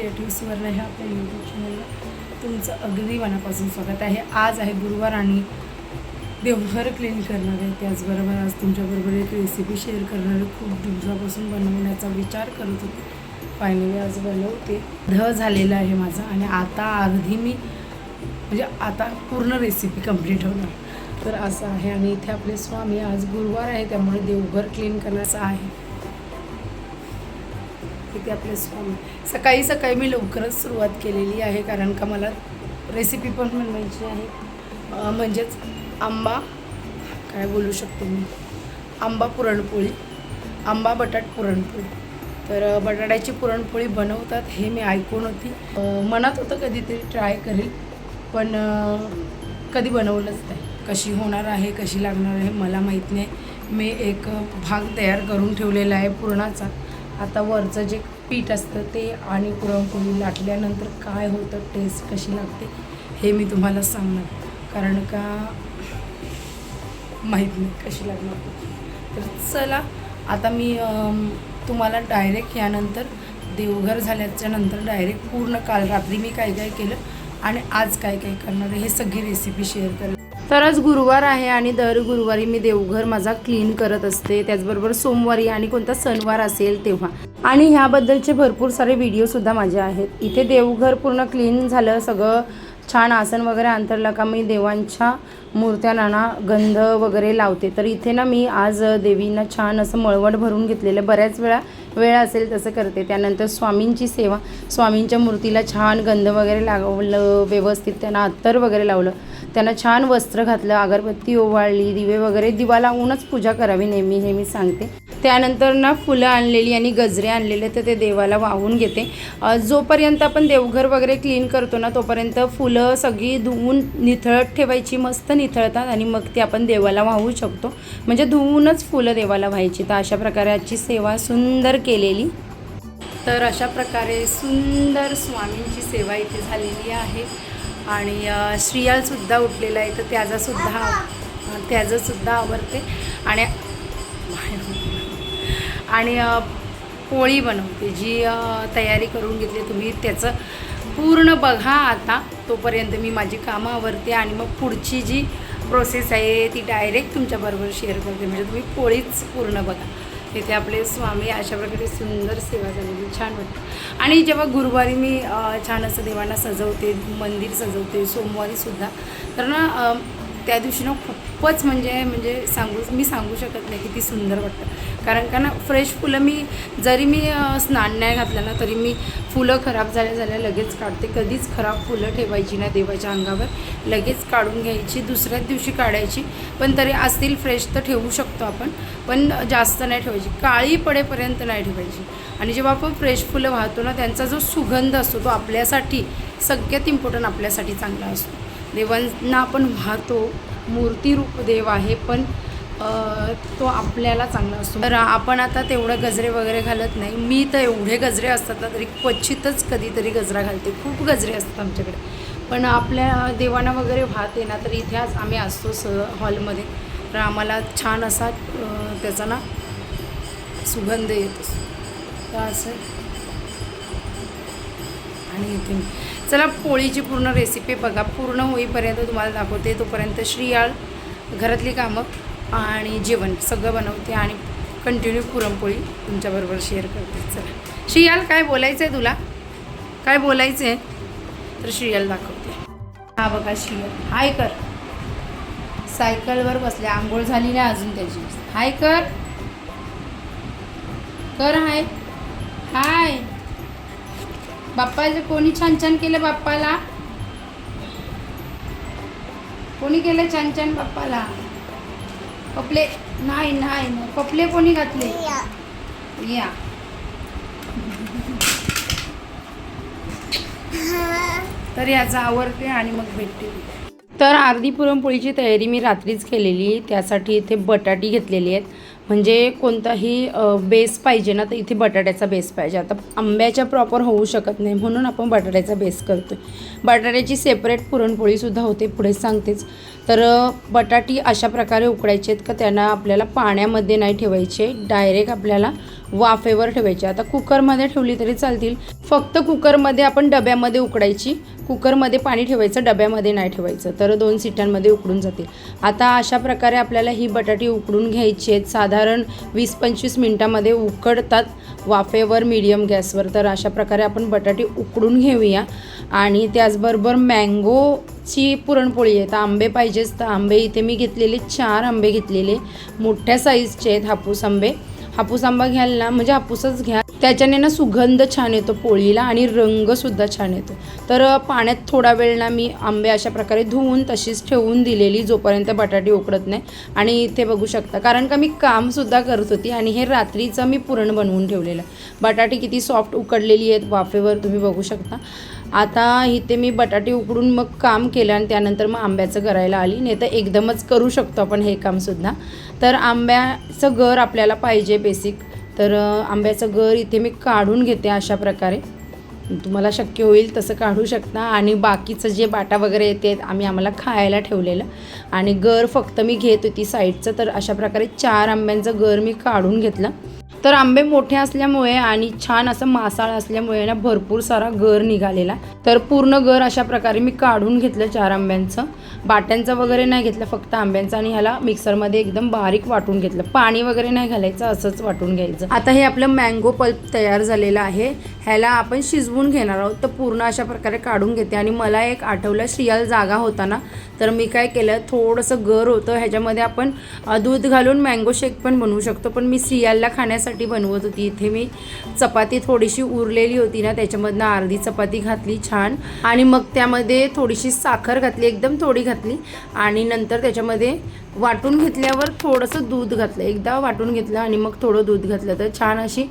Creative सुवर्ण ह्या आपल्या यूट्यूब चॅनलला तुमचं अगदी मनापासून स्वागत आहे. आज आहे गुरुवार आणि देवघर क्लीन करणार आहे. त्याचबरोबर आज तुमच्याबरोबर एक रेसिपी शेअर करणार आहे. खूप दिवसापासून बनवण्याचा विचार करत होते. फायनली आज बनवते. ध झालेलं आहे माझं आणि आता अर्धी मी म्हणजे आता पूर्ण रेसिपी कंप्लीट होणार. तर असं आहे आणि इथे आपले स्वामी आज गुरुवार आहे त्यामुळे देवघर क्लीन करण्याचं आहे. इथे आपले स्वामी सकाळी सकाळी मी लवकरच सुरुवात केलेली आहे कारण का मला रेसिपी पण बनवायची आहे. म्हणजेच आंबा काय बोलू शकतो मी? आंबा पुरणपोळी आंबा बटाट पुरणपोळी. तर बटाट्याची पुरणपोळी बनवतात हे मी ऐकून होती. मनात होतं कधीतरी ट्राय करेल पण कधी बनवलंच नाही. कशी होणार आहे कशी लागणार आहे मला माहीत नाही. मी एक भाग तयार करून ठेवलेला आहे पुरणाचा. आता वरचं जे पीठ असतं ते आणि पुरणपोळी लाटल्यानंतर काय होतं टेस्ट कशी लागते हे मी तुम्हाला सांगणार. कारण का माहीत नाही कशी लागणार. तर चला आता मी तुम्हाला डायरेक्ट यानंतर देवघर झाल्याच्यानंतर डायरेक्ट पूर्ण काल रात्री मी काय काय केलं आणि आज काय काय करणार आहे हे सगळी रेसिपी शेअर करेल तर आज गुरुवार आहे आणि दर गुरुवारी मी देवघर माझा क्लीन करत असते. त्याचबरोबर सोमवारी आणि कोणता सणवार असेल तेव्हा. आणि ह्याबद्दलचे भरपूर सारे व्हिडिओसुद्धा माझे आहेत. इथे देवघर पूर्ण क्लीन झालं सगळं छान आसन वगैरे अंतरला का मी देवांच्या मूर्त्यांना गंध वगैरे लावते. तर इथे ना मी आज देवींना छान असं मळवट भरून घेतलेलं बऱ्याच वेळा वेळ असेल तसं करते. त्यानंतर स्वामींची सेवा स्वामींच्या मूर्तीला छान गंध वगैरे लावलं व्यवस्थित त्यांना अत्तर वगैरे लावलं. त्यांना छान वस्त्र घातलं अगरबत्ती ओवाळली दिवे वगैरे. दिवा लावूनच पूजा करावी नेहमी हे मी सांगते. त्यानंतर ना फुलं आणलेली आणि गजरे आणलेले तर ते देवाला वाहून घेते. जोपर्यंत आपण देवघर वगैरे क्लीन करतो ना तोपर्यंत फुलं सगळी धुवून निथळत ठेवायची मस्त निथळतात आणि मग ते आपण देवाला वाहू शकतो. म्हणजे धुवूनच फुलं देवाला व्हायची. तर अशा प्रकारे आजची सेवा सुंदर केलेली. तर अशा प्रकारे सुंदर स्वामींची सेवा इथे झालेली आहे. आणि अ, श्रियालसुद्धा उठलेला आहे तर त्याचासुद्धा त्याचंसुद्धा आवडते. आणि आणि पोळी बनवते जी तयारी करून घेतली तुम्ही त्याचं पूर्ण बघा आता तोपर्यंत मी माझी कामं आवरते आणि मग पुढची जी प्रोसेस आहे ती डायरेक्ट तुमच्याबरोबर शेअर करते. म्हणजे तुम्ही पोळीच पूर्ण बघा. तिथे आपले स्वामी अशा प्रकारे सुंदर सेवा झालेली म्हणजे छान वाटते आणि जेव्हा गुरुवारी मी छान असं देवांना सजवते मंदिर सजवते सोमवारीसुद्धा तर ना त्या दिवशी ना खूपच म्हणजे म्हणजे सांगू मी सांगू शकत नाही किती सुंदर वाटतं. कारण का ना फ्रेश फुलं मी जरी मी स्नान नाही घातलं ना तरी मी फुलं खराब झाल्या झाल्या लगेच काढते. कधीच खराब फुलं ठेवायची ना देवाच्या अंगावर. लगेच काढून घ्यायची दुसऱ्याच दिवशी काढायची. पण तरी असतील फ्रेश तर ठेवू शकतो आपण. पण जास्त नाही ठेवायची. काळी पडेपर्यंत नाही ठेवायची. आणि जेव्हा आपण फ्रेश फुलं वाहतो ना त्यांचा जो सुगंध असतो तो आपल्यासाठी सगळ्यात इम्पॉर्टंट आपल्यासाठी चांगला असतो. देवांना आपण वाहतो. मूर्तीरूप देव आहे पण तो आपल्याला चांगला असतो. तर आपण आता तेवढं गजरे वगैरे घालत नाही. मी तर एवढे गजरे असतात ना तरी क्वचितच कधीतरी गजरा घालते. खूप गजरे असतात आमच्याकडे. पण आपल्या देवांना वगैरे वाहते ना तर इथे आज आम्ही असतो स हॉलमध्ये. तर आम्हाला छान असा त्याचा ना सुगंध येतो. तर असं. आणि इथे चला पोळीची पूर्ण रेसिपी बघा. पूर्ण होईपर्यंत तुम्हाला दाखवते. तोपर्यंत श्रीयाळ घरातली कामं आणि जेवण सगळं बनवते आणि कंटिन्यू पुरणपोळी तुमच्याबरोबर शेअर करते. चला. श्रीयाल काय बोलायचं आहे तुला? काय बोलायचं आहे तर श्रीयाल दाखवते. हा बघा श्रीयाल हाय कर. सायकलवर बसले. आंघोळ झाली नाही अजून त्याची. हाय कर. कर हाय. हाय. बाप्पाचं कोणी छान छान केलं बाप्पाला? कोणी केलं छान छान बाप्पाला? कपले? नाही नाही नाही. कपले कोणी घातले? या. तर याचा आवडते आणि मग भेटते. तर अर्धी पुरणपोळीची तयारी मी रात्रीच केलेली. त्यासाठी इथे बटाटी घेतलेली आहेत. म्हणजे कोणताही बेस पाहिजे ना तर इथे बटाट्याचा बेस पाहिजे. आता आंब्याच्या प्रॉपर होऊ शकत नाही म्हणून आपण बटाट्याचा बेस करतो बटाट्याची सेपरेट पुरणपोळीसुद्धा होते पुढे सांगतेच. तर बटाटी अशा प्रकारे उकडायचे आहेत का त्यांना आपल्याला पाण्यामध्ये नाही ठेवायचे डायरेक्ट आपल्याला वाफेवर ठेवायचे. आता कुकरमध्ये ठेवली तरी चालतील. फक्त कुकरमध्ये आपण डब्यामध्ये उकडायची. कुकरमध्ये पाणी ठेवायचं डब्यामध्ये नाही ठेवायचं. तर दोन सिटांमध्ये उकडून जातील. आता अशा प्रकारे आपल्याला ही बटाटी उकडून घ्यायची आहेत. साधारण वीस पंचवीस मिनटामध्ये उकडतात वाफेवर मीडियम गॅसवर. तर अशा प्रकारे आपण बटाटी उकडून घेऊया. आणि त्याचबरोबर मँगो ची पुरणपोळी आहे. तर आंबे पाहिजेच. तर आंबे इथे मी घेतलेले. चार आंबे घेतलेले. मोठ्या साईजचे आहेत हापूस आंबे. हापूस आंबा घ्याल ना म्हणजे हापूसच घ्या. त्याच्याने ना सुगंध छान येतो पोळीला आणि रंगसुद्धा छान येतो. तर पाण्यात थोडा वेळ ना मी आंबे अशा प्रकारे धुवून तशीच ठेवून दिलेली जोपर्यंत बटाटे उकडत नाही. आणि इथे बघू शकता कारण का मी कामसुद्धा करत होती आणि हे रात्रीचं मी पुरण बनवून ठेवलेलं. बटाटे किती सॉफ्ट उकडलेली आहेत वाफेवर तुम्ही बघू शकता. आता इथे मी बटाटे उकडून मग काम केलं आणि त्यानंतर मग आंब्याचं करायला आली. नाही तर एकदमच करू शकतो आपण हे कामसुद्धा. तर आंब्याचं गर आपल्याला पाहिजे बेसिक तर आंब्याचं गर इथे मी काढून घेते अशा प्रकारे. तुम्हाला शक्य होईल तसं काढू शकता. आणि बाकीचं जे बाटा वगैरे येते आम्ही आम्हाला खायला ठेवलेलं. आणि गर फक्त मी घेत होती साईडचं. तर अशा प्रकारे चार आंब्यांचं गर मी काढून घेतलं. तर आंबे मोठे असल्यामुळे आणि छान असं मासाळ असल्यामुळे ना भरपूर सारा गर निघालेला. तर पूर्ण गर अशा प्रकारे मी काढून घेतलं चार आंब्यांचं. बाट्यांचं वगैरे नाही घेतलं फक्त आंब्यांचं आणि ह्याला मिक्सरमध्ये एकदम बारीक वाटून घेतलं. पाणी वगैरे नाही घालायचं असंच वाटून घ्यायचं. आता हे आपलं मँगो पल्प तयार झालेलं आहे. ह्याला आपण शिजवून घेणार आहोत. तर पूर्ण अशा प्रकारे काढून घेते. आणि मला एक आठवलं श्रियाल जागा होता ना तर मी काय केलं थोडंसं गर होतं. ह्याच्यामध्ये आपण दूध घालून मँगो शेक पण बनवू शकतो. पण मी श्रियालला खाण्यासाठी बनवत होती. इथे मी चपाती थोडीशी उरलेली होती ना त्याच्यामधनं अर्धी चपाती घातली छान. आणि मग त्यामध्ये थोडीशी साखर घातली एकदम थोडी घातली. आणि नंतर त्याच्यामध्ये वाटून घेतल्यावर थोडंसं दूध घातलं. एकदा वाटून घेतलं आणि मग थोडं दूध घातलं. तर छान अशी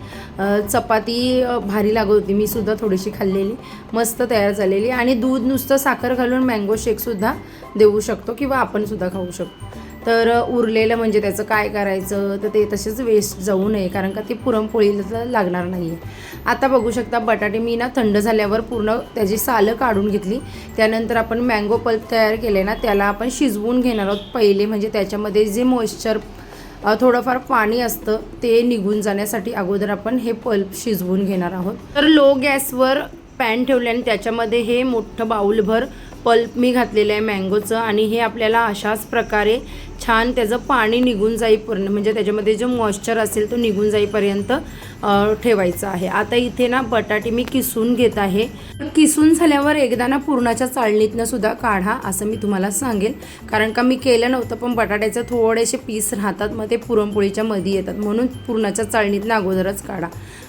चपाती भारी लागत होती. मी सुद्धा थोडीशी खाल्लेली. मस्त तयार झालेली. आणि दूध नुसतं साखर घालून मँगो शेकसुद्धा देऊ शकतो किंवा आपण सुद्धा खाऊ शकतो. तर उरलेलं म्हणजे त्याचं काय करायचं? तर ते तसेच वेस्ट जाऊ नये कारण का ते पुरणपोळीला लागणार नाही आहे आता बघू शकता बटाटे मी ना थंड झाल्यावर पूर्ण त्याची सालं काढून घेतली. त्यानंतर आपण मँगो पल्प तयार केले ना त्याला आपण शिजवून घेणार आहोत पहिले. म्हणजे त्याच्यामध्ये जे मॉइश्चर थोडंफार पाणी असतं ते निघून जाण्यासाठी अगोदर आपण हे पल्प शिजवून घेणार आहोत. तर लो गॅसवर पॅन ठेवले आणि त्याच्यामध्ये हे मोठं बाऊलभर पल्प मी घातलेलं आहे मँगोचं आणि हे आपल्याला अशाच प्रकारे छान त्याचं पाणी निघून जाईपर्यंत म्हणजे त्याच्यामध्ये जो मॉइश्चर असेल तो निघून जाईपर्यंत ठेवायचं आहे. आता इथे ना बटाटे मी किसून घेत आहे. किसून झाल्यावर एकदा ना पुरणाच्या चाळणीतनं सुद्धा काढा असं मी तुम्हाला सांगेल. कारण का मी केलं नव्हतं पण बटाट्याचे थोडेसे पीस राहतात मग ते पुरणपोळीच्या मध्ये येतात. म्हणून पुरणाच्या चाळणीतनं अगोदरच काढा.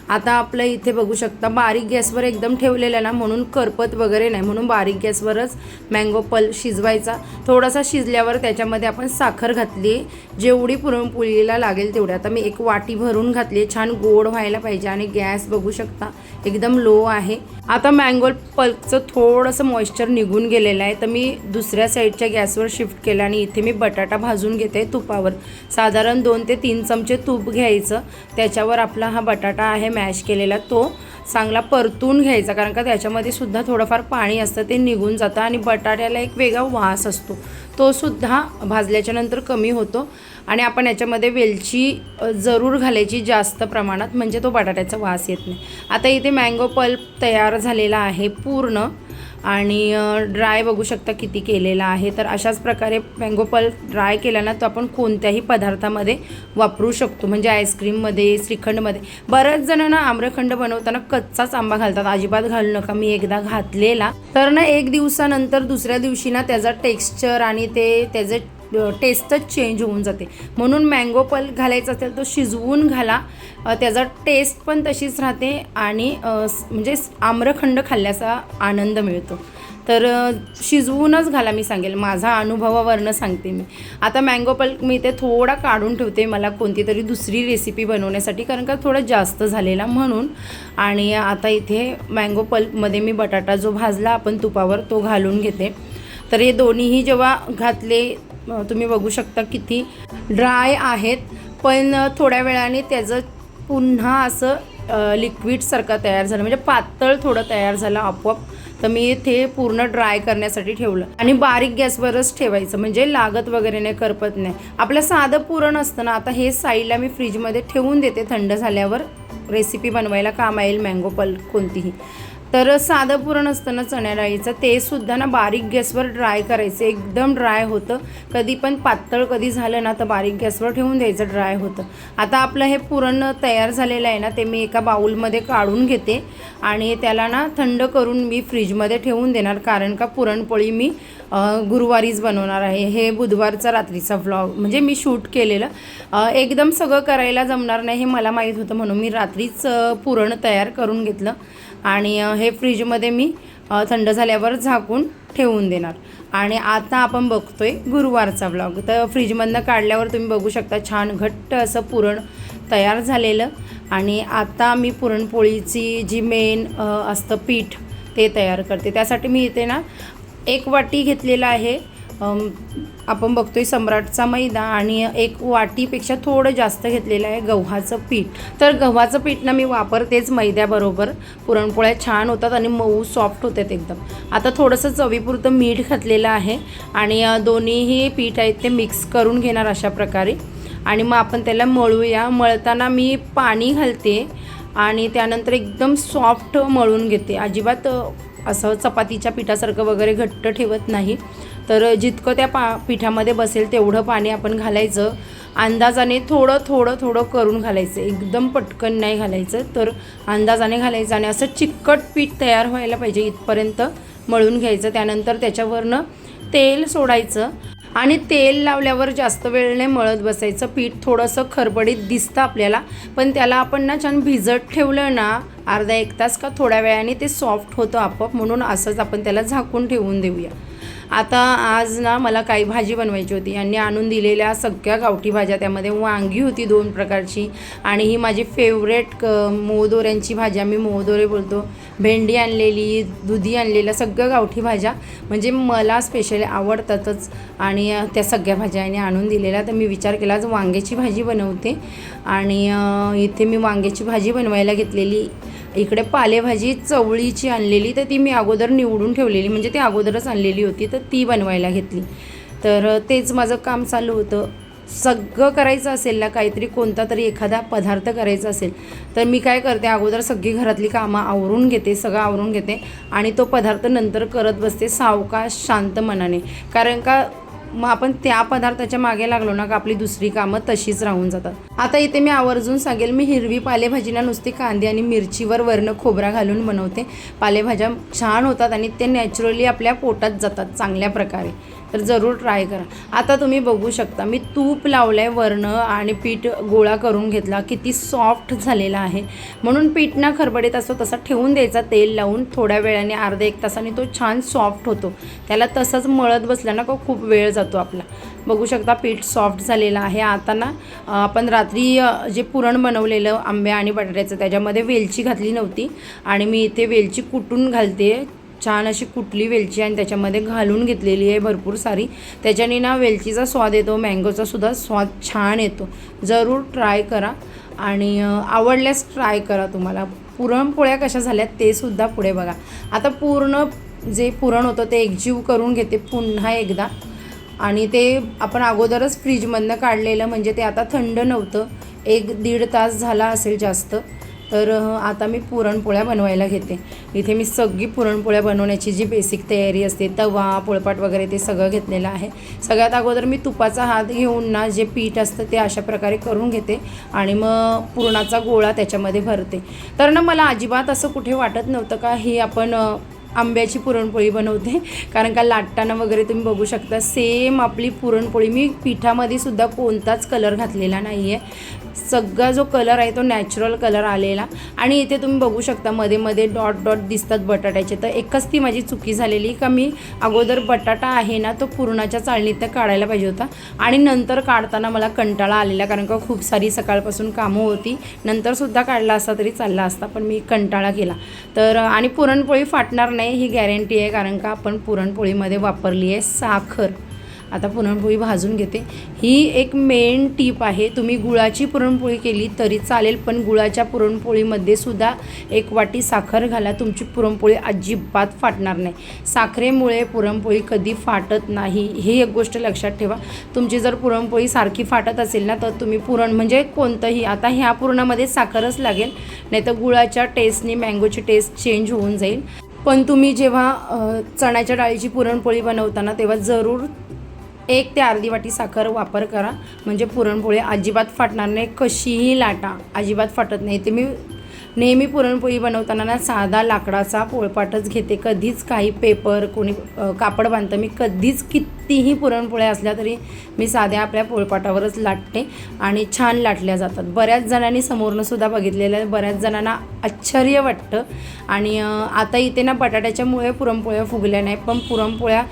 आता आपलं इथे बघू शकता बारीक गॅसवर एकदम ठेवलेलं आहे ना म्हणून करपत वगैरे नाही. म्हणून बारीक गॅसवरच मँगो पल शिजवायचा. थोडासा शिजल्यावर त्याच्यामध्ये आपण साखर घातली जेवढी पुरणपोळीला लागेल तेवढी. आता मी एक वाटी भरून घातली छान गोड व्हायला पाहिजे आणि गॅस बघू शकता एकदम लो आहे. आता मँगोल पल्कचं थोडंसं मॉइश्चर निघून गेलेलं आहे. तर मी दुसऱ्या साईडच्या गॅसवर शिफ्ट केलं आणि इथे मी बटाटा भाजून घेते तुपावर. साधारण दोन ते तीन चमचे तूप घ्यायचं. त्याच्यावर आपला हा बटाटा आहे मॅश केलेला तो. चांगला परतून घ्यायचा कारण का त्याच्यामध्ये सुद्धा थोडंफार पाणी असतं ते निघून जातं आणि बटाट्याला एक वेगळा वास असतो. तो सुद्धा भाजल्याच्या नंतर कमी होतो आणि आपण याच्यामध्ये वेलची जरूर घालायची जास्त प्रमाणात म्हणजे तो बटाट्याचा वास येत नाही. आता इथे मँगो पल्प तयार झालेला आहे पूर्ण. आणि ड्राय बघू शकता किती केलेला आहे. तर अशाच प्रकारे मँगो पल्प ड्राय केला ना तो आपण कोणत्याही पदार्थामध्ये वापरू शकतो. म्हणजे आईस्क्रीममध्ये श्रीखंडमध्ये. बऱ्याच जणांना आम्रखंड बनवताना कच्चाच आंबा घालतात. अजिबात घालू नका. मी एकदा घातलेला. तर ना एक दिवसानंतर दुसऱ्या दिवशी ना त्याचा टेक्स्चर आणि ते त्याचे टेस्टच चेंज होऊन जाते. म्हणून मँगो पल घालायचा असेल तो शिजवून घाला. त्याचा टेस्ट पण तशीच राहते आणि म्हणजे आम्रखंड खाल्ल्याचा आनंद मिळतो. तर शिजवूनच घाला मी सांगेल. माझा अनुभवावरनं सांगते मी. आता मँगो पल्क मी ते थोडा काढून ठेवते मला कोणती तरी दुसरी रेसिपी बनवण्यासाठी कारण का थोडा जास्त झालेला म्हणून. आणि आता इथे मँगो पल्पमध्ये मी बटाटा जो भाजला आपण तुपावर तो घालून घेते. तर हे दोन्हीही जेव्हा घातले तुम्ही बघू शकता किती ड्राय आहेत. पण थोड्या वेळाने त्याचं पुन्हा असं लिक्विडसारखं तयार झालं. म्हणजे पातळ थोडं तयार झालं आपोआप. तर मी ते पूर्ण ड्राय करण्यासाठी ठेवलं. आणि बारीक गॅसवरच ठेवायचं. म्हणजे लागत वगैरे नाही करपत नाही. आपलं साधं पुरण असतं ना आता हे साईडला मी फ्रीजमध्ये ठेवून देते थंड झाल्यावर. रेसिपी बनवायला काम येईल मँगो पल कोणतीही. तर साधं पुरण असतं ना चण्या डाळीचं ते सुद्धा ना बारीक गॅसवर ड्राय करायचं. एकदम ड्राय होतं. कधी पण पातळ कधी झालं ना तर बारीक गॅसवर ठेवून द्यायचं ड्राय होतं. आता आपलं हे पुरण तयार झालेलं आहे ना ते मी एका बाऊलमध्ये काढून घेते. आणि त्याला ना थंड करून मी फ्रीजमध्ये ठेवून देणार कारण का पुरणपोळी मी गुरुवारीच बनवणार आहे. हे बुधवारचा रात्रीचा व्लॉग म्हणजे मी शूट केलेलं. एकदम सगळं करायला जमणार नाही हे मला माहीत होतं म्हणून मी रात्रीच पुरण तयार करून घेतलं. आणि हे फ्रीजमध्ये मी थंड झाल्यावर झाकून ठेवून देणार. आणि आता आपण बघतोय गुरुवारचा ब्लॉग तर फ्रीजमधनं काढल्यावर तुम्ही बघू शकता छान घट्ट असं पुरण तयार झालेलं. आणि आता मी पुरणपोळीची जी मेन असतं पीठ ते तयार करते. त्यासाठी मी इथे ना एक वाटी घेतलेलं आहे आपण बघतोय सम्राटचा मैदा आणि एक वाटीपेक्षा थोडं जास्त घेतलेलं आहे गव्हाचं पीठ. तर गव्हाचं पीठ ना मी वापरतेच मैद्याबरोबर. पुरणपोळ्या छान होतात आणि मऊ सॉफ्ट होतात एकदम. आता थोडंसं चवीपुरतं मीठ घातलेलं आहे आणि दोन्हीही पीठ आहेत ते मिक्स करून घेणार अशा प्रकारे. आणि मग आपण त्याला मळूया. मळताना मी पाणी घालते आणि त्यानंतर एकदम सॉफ्ट मळून घेते. अजिबात असं चपातीच्या पिठासारखं वगैरे घट्ट ठेवत नाही. तर जितकं त्या पा पिठामध्ये बसेल तेवढं पाणी आपण घालायचं. अंदाजाने थोडं थोडं थोडं करून घालायचं. एकदम पटकन नाही घालायचं. तर अंदाजाने घालायचं आणि असं चिकट पीठ तयार व्हायला पाहिजे इथपर्यंत मळून घ्यायचं. त्यानंतर त्याच्यावरनं तेल सोडायचं आणि तेल लावल्यावर जास्त वेळ नाही मळत बसायचं. पीठ थोडंसं खरबडीत दिसतं आपल्याला पण त्याला आपण ना छान भिजत ठेवलं ना अर्धा एक तास का थोड्या वेळाने ते सॉफ्ट होतं आपोआप. म्हणून असंच आपण त्याला झाकून ठेवून देऊया. आता आज ना मला काही भाजी बनवायची होती. यांनी आणून दिलेल्या सगळ्या गावठी भाज्या त्यामध्ये वांगी होती दोन प्रकारची आणि ही माझी फेवरेट क मोहदोऱ्यांची भाज्या. मी मोहदोरे बोलतो भेंडी आणलेली दुधी आणलेल्या सगळ्या गावठी भाज्या. म्हणजे मला स्पेशली आवडतातच आणि त्या सगळ्या भाज्या यांनी आणून दिलेल्या. तर मी विचार केला आज वांग्याची भाजी बनवते. आणि इथे मी वांग्याची भाजी बनवायला घेतलेली. इकडे पालेभाजी चवळीची आणलेली तर ती मी अगोदर निवडून ठेवलेली म्हणजे ती अगोदरच आणलेली होती तर ती बनवायला घेतली. तर तेच माझं काम चालू होतं. सगळं करायचं असेल ना काहीतरी कोणता तरी एखादा पदार्थ करायचा असेल तर मी काय करते अगोदर सगळी घरातली कामं आवरून घेते सगळं आवरून घेते आणि तो पदार्थ नंतर करत बसते सावकाश शांत मनाने. कारण का मग आपण त्या पदार्थाच्या मागे लागलो ना का आपली दुसरी कामं तशीच राहून जातात. आता इथे मी आवर्जून सांगेल मी हिरवी पालेभाजीना नुसती कांदे आणि मिरचीवर वर्ण खोबरा घालून बनवते. पालेभाज्या छान होतात आणि ते नॅचरली आपल्या पोटात जातात चांगल्या प्रकारे. तर जरूर ट्राय करा. आता तुम्ही बघू शकता मी तूप लावलं आहे वरणं आणि पीठ गोळा करून घेतला. किती सॉफ्ट झालेला आहे. म्हणून पीठ ना खरबडीत असतो तसा ठेवून द्यायचा तेल लावून थोड्या वेळाने अर्धा एक तासाने तो छान सॉफ्ट होतो. त्याला तसंच मळत बसला ना का खूप वेळ जातो आपला. बघू शकता पीठ सॉफ्ट झालेलं आहे. आता ना आपण रात्री जे पुरण बनवलेलं आंब्या आणि बटाट्याचं त्याच्यामध्ये वेलची घातली नव्हती. आणि मी इथे वेलची कुटून घालते. छान अशी कुठली वेलची आणि त्याच्यामध्ये घालून घेतलेली आहे भरपूर सारी. त्याच्याने ना वेलचीचा स्वाद येतो मँगोचा सुद्धा स्वाद छान येतो. जरूर ट्राय करा आणि आवडल्यास ट्राय करा तुम्हाला. पुरणपोळ्या कशा झाल्या ते सुद्धा पुढे बघा. आता पूर्ण जे पुरण होतं ते एकजीव करून घेते पुन्हा एकदा. आणि ते आपण अगोदरच फ्रीजमधनं काढलेलं म्हणजे ते आता थंड नव्हतं. एक दीड तास झाला असेल जास्त. तर आता मी पुरणपोळ्या बनवायला घेते. इथे मी सगळी पुरणपोळ्या बनवण्याची जी बेसिक तयारी असते तवा पोळपाट वगैरे ते सगळं घेतलेलं आहे. सगळ्यात अगोदर मी तुपाचा हात घेऊन ना जे पीठ असतं ते अशा प्रकारे करून घेते आणि मग पुरणाचा गोळा त्याच्यामध्ये भरते. तर ना मला अजिबात असं कुठे वाटत नव्हतं का ही आपण आंब्याची पुरणपोळी बनवते. कारण का लाटताना वगैरे तुम्ही बघू शकता सेम आपली पुरणपोळी मी पिठामध्ये सुद्धा कोणताच कलर घातलेला नाही आहे सगळा जो कलर आहे तो नॅचरल कलर आलेला. आणि इथे तुम्ही बघू शकता मध्ये मध्ये डॉट डॉट दिसतात बटाट्याचे. तर एकच ती माझी चुकी झालेली का मी अगोदर बटाटा आहे ना तो पुरणाच्या चाळणीत काढायला पाहिजे होता. आणि नंतर काढताना मला कंटाळा आलेला कारण का खूप सारी सकाळपासून कामं होती. नंतरसुद्धा काढला असता तरी चालला असता पण मी कंटाळा केला. तर आणि पुरणपोळी फाटणार नाही ही गॅरंटी आहे कारण का आपण पुरणपोळीमध्ये वापरली आहे साखर. आता पुरणपोळी भाजून घेते. ही एक मेन टीप आहे. तुम्ही गुळाची पुरणपोळी केली तरी चालेल पण गुळाच्या पुरणपोळीमध्ये सुद्धा एक वाटी साखर घाला. तुमची पुरणपोळी अजिबात फाटणार नाही. साखरेमुळे पुरणपोळी कधी फाटत नाही ही एक गोष्ट लक्षात ठेवा. तुमची जर पुरणपोळी सारखी फाटत असेल ना तर तुम्ही पुरण म्हणजे कोणतंही आता ह्या पुरणामध्ये साखरच लागेल नाही तर गुळाच्या टेस्टने मँगोची टेस्ट चेंज होऊन जाईल. पण तुम्ही जेव्हा चण्याच्या डाळीची पुरणपोळी बनवताना तेव्हा जरूर एक ते अर्धी वाटी साखर वापर करा. म्हणजे पुरणपोळी अजिबात फाटणार नाही कशीही लाटा अजिबात फाटत नाही. ते मी नेहमी पुरणपोळी बनवताना ना साधा लाकडाचा पोळपाटच घेते. कधीच काही पेपर कोणी कापड बांधतं मी कधीच कित कितीही पुरणपोळ्या असल्या तरी मी साध्या आपल्या पोळपाटावरच लाटते आणि छान लाटल्या जातात. बऱ्याच जणांनी समोरनंसुद्धा बघितलेलं आहे. बऱ्याच जणांना आश्चर्य वाटतं. आणि आता इथे ना बटाट्याच्यामुळे पुरणपोळ्या फुगल्या नाही पण पुरणपोळ्या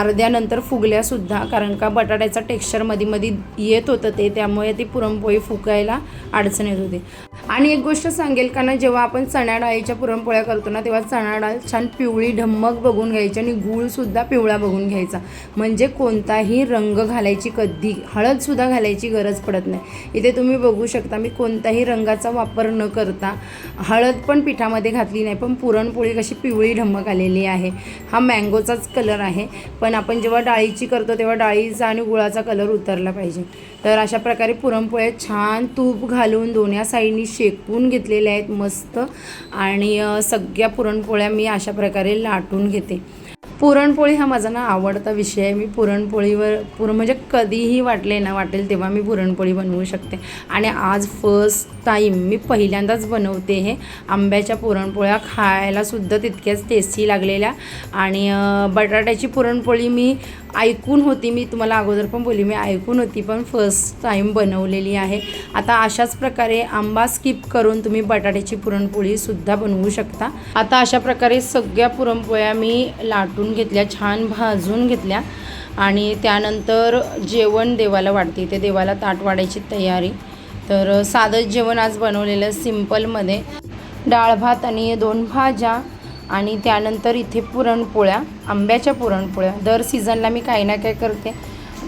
अर्ध्यानंतर फुगल्यासुद्धा कारण का बटाट्याचा टेक्स्चरमध्ये मध्ये येत होतं ते त्यामुळे ती पुरणपोळी फुगायला अडचण येत होती. आणि एक गोष्ट सांगेल का ना जेव्हा आपण चण्या डाळीच्या पुरणपोळ्या करतो ना तेव्हा चणा डाळ छान पिवळी ढम्मक बघून घ्यायची आणि गूळसुद्धा पिवळा बघून घ्यायचा. म्हणजे कोणताही रंग घालायची कधी हळदसुद्धा घालायची गरज पडत नाही. इथे तुम्ही बघू शकता मी कोणताही रंगाचा वापर न करता हळद पण पिठामध्ये घातली नाही पण पुरणपोळी कशी पिवळी ढम्मक आलेली आहे. हा मँगोचाच कलर आहे पण आपण जेव्हा डाळीची करतो तेव्हा डाळीचा आणि गुळाचा कलर उतरला पाहिजे. तर अशा प्रकारे पुरणपोळ्या छान तूप घालून दोन्ही साईडनी शेकून घेतलेल्या आहेत मस्त. आणि सगळ्या पुरणपोळ्या मी अशा प्रकारे लाटून घेते. पुरणपोळी हा माझा ना आवडता विषय आहे. मी पुरणपोळीवर पुरण म्हणजे कधीही वाटले ना वाटेल तेव्हा मी पुरणपोळी बनवू शकते. आणि आज फर्स्ट टाईम मी पहिल्यांदाच बनवते हे. आंब्याच्या पुरणपोळ्या खायलासुद्धा तितक्याच टेस्टी लागलेल्या. आणि बटाट्याची पुरणपोळी मी ऐकून होती मी तुम्हाला अगोदर पण बोलली मी ऐकून होती पण फर्स्ट टाईम बनवलेली आहे. आता अशाच प्रकारे आंबा स्किप करून तुम्ही बटाट्याची पुरणपोळीसुद्धा बनवू शकता. आता अशा प्रकारे सगळ्या पुरणपोळ्या मी लाटून घेतल्या छान भाजून घेतल्या. आणि त्यानंतर जेवण देवाला वाढते ते देवाला ताट वाढायची तयारी. तर साधं जेवण आज बनवलेलं सिम्पलमध्ये डाळ भात आणि दोन भाज्या. आणि त्यानंतर इथे पुरणपोळ्या आंब्याच्या पुरणपोळ्या. दर सीझनला मी काही ना काही करते.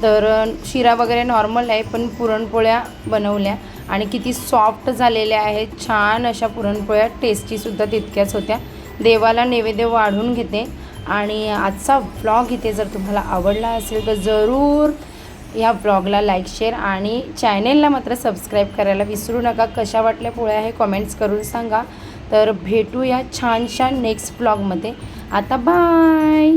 तर शिरा वगैरे नॉर्मल आहे पण पुरणपोळ्या बनवल्या. आणि किती सॉफ्ट झालेल्या आहेत छान अशा पुरणपोळ्या. टेस्टीसुद्धा तितक्याच होत्या. देवाला नैवेद्य वाढून घेते. आणि आजचा व्लॉग इथे जर तुम्हाला आवडला असेल तर जरूर या ब्लॉगला लाईक शेअर आणि चॅनेलला मात्र सबस्क्राईब करायला विसरू नका. कशा वाटल्या पोळ्या हे कमेंट्स करून सांगा. तर भेटूया छानशा नेक्स्ट ब्लॉगमध्ये आता बाय